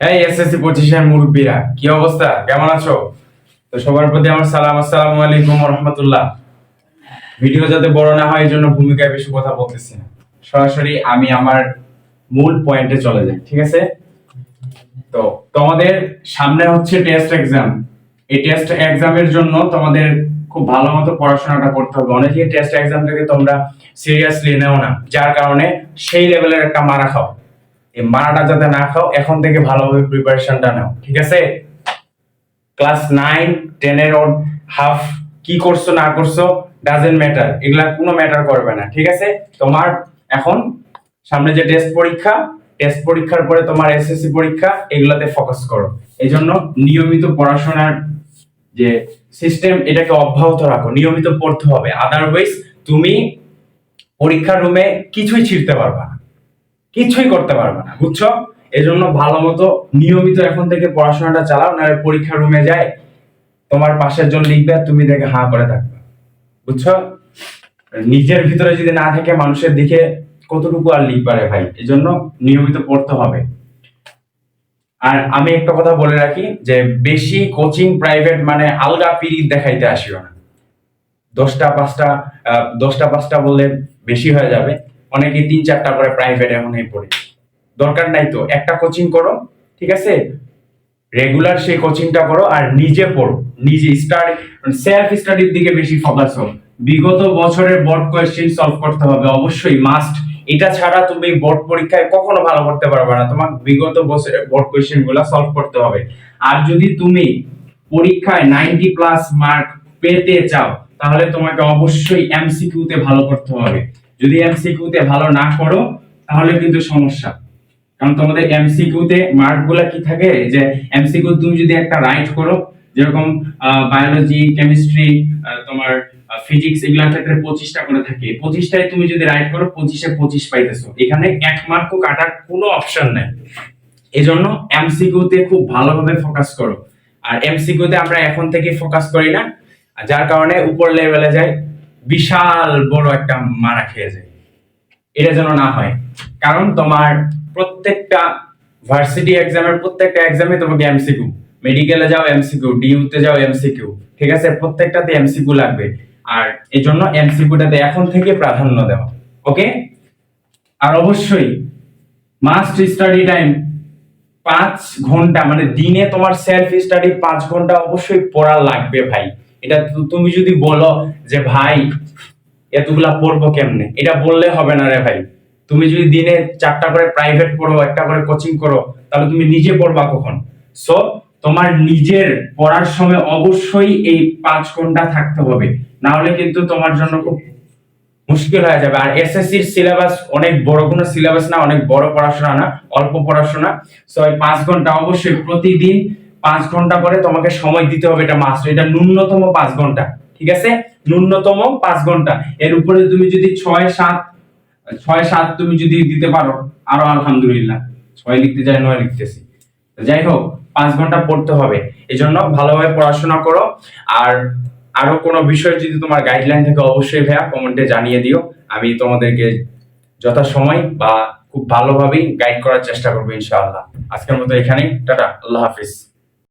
এই এসএসসি পঁচিশের মুরব্বীরা, কি অবস্থা? কেমন আছো? তো সবার প্রতি আমার সালাম, আসসালামু আলাইকুম রহমতুল্লাহ। ভিডিও যাতে বড় না হয়, এই জন্য ভূমিকায় বেশি কথা বলতেছি না। সরাসরি আমি আমার মূল পয়েন্টে চলে যাই, ঠিক আছে? তো তোমাদের সামনে হচ্ছে টেস্ট এক্সাম এই টেস্ট এক্সামের জন্য তোমাদের খুব ভালো মতো পড়াশোনাটা করতে হবে। অনেকে টেস্ট এক্সামটাকে তোমরা সিরিয়াসলি নেও না, যার কারণে সেই লেভেলের একটা মারা খাও। এই মারাটা যাতে না খাও, এখন থেকে ভালোভাবে প্রিপারেশনটা নাও, ঠিক আছে? ক্লাস নাইন টেনের ওর হাফ কি করছ, না করছ ডাজেন্ট ম্যাটার এগুলা কোনো ম্যাটার করবে না, ঠিক আছে? তোমার এখন সামনে যে টেস্ট পরীক্ষা টেস্ট পরীক্ষার পরে তোমার এসএসসি পরীক্ষা, এগুলাতে ফোকাস করো। এই জন্য নিয়মিত পড়াশোনার যে সিস্টেম এটাকে অব্যাহত রাখো, নিয়মিত পড়তে হবে আদারওয়াইজ তুমি পরীক্ষার রুমে কিছুই ছিড়তে পারবা না। কিছুই করতে পারবে না, বুঝছ? এই জন্য ভালো মতো নিয়মিত এখন থেকে পড়াশোনাটা চালাও না পরীক্ষার রুমে যায়, তোমার পাশের জন লিখবে তুমি দেখে হাঁ করে থাকবে, বুঝছ? নিজের ভিতরে যদি না থাকে মানুষের দিকে কতটুকু আর লিখবা রে ভাই? এই জন্য নিয়মিত পড়তে হবে। আর আমি একটা কথা বলে রাখি যে, বেশি কোচিং প্রাইভেট মানে আলগা পিরিত দেখাইতে আসিও না। দশটা পাঁচটা দশটা পাঁচটা বললে বেশি হয়ে যাবে। অনেকে তিন চারটা করে প্রাইভেট এমনই পড়ে। দরকার নাই তো, একটা কোচিং করো, ঠিক আছে? রেগুলার সেই কোচিংটা করো আর নিজে পড়ো, নিজে স্টাডি সেলফ স্টাডির দিকে বেশি ফোকাস হোক বিগত বছরের বোর্ড কোয়েশ্চেন সলভ করতে হবে, অবশ্যই মাস্ট এটা ছাড়া তুমি বোর্ড পরীক্ষায় কখনো ভালো করতে পারবে না। তোমার বিগত বছরের বোর্ড কোয়েশ্চেনগুলা সলভ করতে হবে। আর যদি তুমি পরীক্ষায় নাইনটি প্লাস মার্ক পেতে চাও, তাহলে তোমাকে অবশ্যই এমসিকিউ তে ভালো করতে হবে। যদি এমসিকিউ তে ভালো না করো, তাহলে কিন্তু সমস্যা। কারণ তোমাদের এমসিকিউ তে মার্কগুলা কি থাকে? যে এমসিকিউ তুমি যদি একটা রাইট করো, যেরকম বায়োলজি কেমিস্ট্রি তোমার ফিজিক্স এগুলোর ক্ষেত্রে পঁচিশটা করে থাকে। পঁচিশটায় তুমি যদি রাইট করো, পঁচিশে পঁচিশ পাইতেছো। এখানে এক মার্কও কাটার কোনো অপশন নেই। এই জন্য এমসিকিউ তে খুব ভালোভাবে ফোকাস করো। আর এমসিকিউ তে আমরা এখন থেকে ফোকাস করি না। যার কারণে উপর লেভেলে যায় বিশাল বড় একটা মারা খেয়ে যায়। এটা যেন না হয়। কারণ তোমার প্রত্যেকটা ভার্সিটি এক্সামের প্রত্যেকটা এক্সামে তোমাকে এমসিকিউ মেডিকেলে যাও এমসিকিউ ডিইউতে যাও এমসিকিউ ঠিক আছে? প্রত্যেকটাতে এমসিকিউ লাগবে। আর এই জন্য এমসিকিউটাতে এখন থেকে প্রাধান্য দেওয়া। ওকে আর অবশ্যই মাস্ট স্টাডি টাইম পাঁচ ঘণ্টা মানে দিনে তোমার সেলফ স্টাডি পাঁচ ঘণ্টা অবশ্যই পড়া লাগবে ভাই। এটা তুমি যদি বলো যে, ভাই, এতগুলা পড়ব কেমনে? এটা বললে হবে না রে ভাই। তুমি যদি দিনে চারটা করে প্রাইভেট পড়ো, একটা করে কোচিং করো, তাহলে তুমি নিজে পড়বা কখন? সো তোমার নিজের পড়ার সময় অবশ্যই এই পাঁচ ঘণ্টা থাকতে হবে। না হলে কিন্তু তোমার জন্য খুব মুশকিল হয়ে যাবে। আর এসএসসির সিলেবাস অনেক বড় কোনো সিলেবাস না, অনেক বড় পড়াশোনা না, অল্প পড়াশোনা। সো এই পাঁচ ঘণ্টা অবশ্যই প্রতিদিন পাঁচ ঘণ্টা করে তোমাকে সময় দিতে হবে এটা মাস্ট এটা ন্যূনতম পাঁচ ঘণ্টা, ঠিক আছে? ন্যূনতম পাঁচ ঘণ্টা। এর উপরে তুমি যদি ছয় সাত ছয় সাত তুমি যদি দিতে পারো, আরও আলহামদুলিল্লাহ। ছয় লিখতে যাই নয় লিখতেছি। যাই হোক, পাঁচ ঘণ্টা পড়তে হবে। এই জন্য ভালোভাবে পড়াশোনা করো। আর আরও কোনো বিষয় যদি তোমার গাইডলাইন থেকে, অবশ্যই ভাইয়া কমেন্টে জানিয়ে দিও। আমি তোমাদেরকে যথাসময় বা খুব ভালোভাবেই গাইড করার চেষ্টা করব ইনশাআল্লাহ। আজকের মতো এখানেই। টাটা, আল্লাহ হাফিজ।